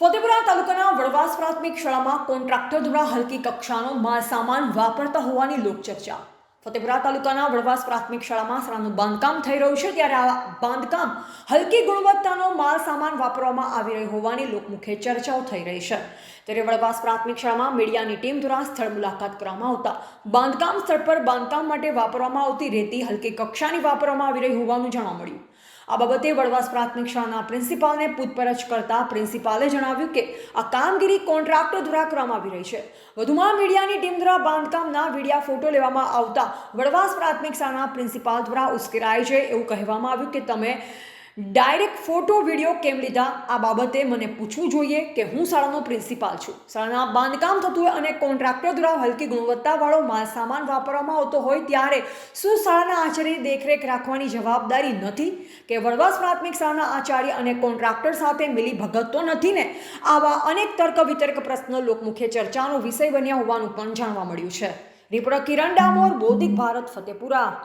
ફતેપુરા તાલુકાના વડવાસ પ્રાથમિક શાળામાં કોન્ટ્રાક્ટર દ્વારા હલકી કક્ષાનો માલ સામાન વાપરતા હોવાની લોકચર્ચા. ફતેપુરા તાલુકાના વડવાસ પ્રાથમિક શાળામાં શાળાનું બાંધકામ થઈ રહ્યું છે, ત્યારે આ બાંધકામ હલકી ગુણવત્તાનો માલ સામાન વાપરવામાં આવી રહ્યો હોવાની લોકમુખે ચર્ચાઓ થઈ રહી છે. ત્યારે વડવાસ પ્રાથમિક શાળામાં મીડિયાની ટીમ દ્વારા સ્થળ મુલાકાત કરવામાં આવતા બાંધકામ સ્થળ પર બાંધકામ માટે વાપરવામાં આવતી રેતી હલકી કક્ષાની વાપરવામાં આવી રહી હોવાનું જાણવા મળ્યું. આ બાબતે વડવાસ પ્રાથમિક શાળાના પ્રિન્સિપાલને પૂછપરછ કરતા પ્રિન્સિપાલે જણાવ્યું કે આ કામગીરી કોન્ટ્રાક્ટર દ્વારા કરવામાં આવી રહી છે. વધુમાં મીડિયાની ટીમ દ્વારા બાંધકામના વિડિયા ફોટો લેવામાં આવતા વડવાસ પ્રાથમિક શાળાના પ્રિન્સિપાલ દ્વારા ઉશ્કેરાય છે એવું કહેવામાં આવ્યું કે તમે ડાયરેક્ટ ફોટો વીડિયો કેમ લીધા? આ બાબતે મને પૂછવું જોઈએ કે હું શાળાનો પ્રિન્સિપાલ છું. શાળાના બાંધકામ થતું હોય અને કોન્ટ્રાક્ટર દ્વારા હલકી ગુણવત્તાવાળો માલ સામાન વાપરવામાં આવતો હોય ત્યારે શું શાળાના આચાર્યની દેખરેખ રાખવાની જવાબદારી નથી? કે વડવાસ પ્રાથમિક શાળાના આચાર્ય અને કોન્ટ્રાક્ટર સાથે મિલી ભગત તો નથી ને? આવા અનેક તર્ક વિતર્ક પ્રશ્નો લોકમુખ્ય ચર્ચાનો વિષય બન્યા હોવાનું પણ જાણવા મળ્યું છે. રિપોર્ટર કિરણ ડામોર, બૌદ્ધિક ભારત, ફતેપુરા.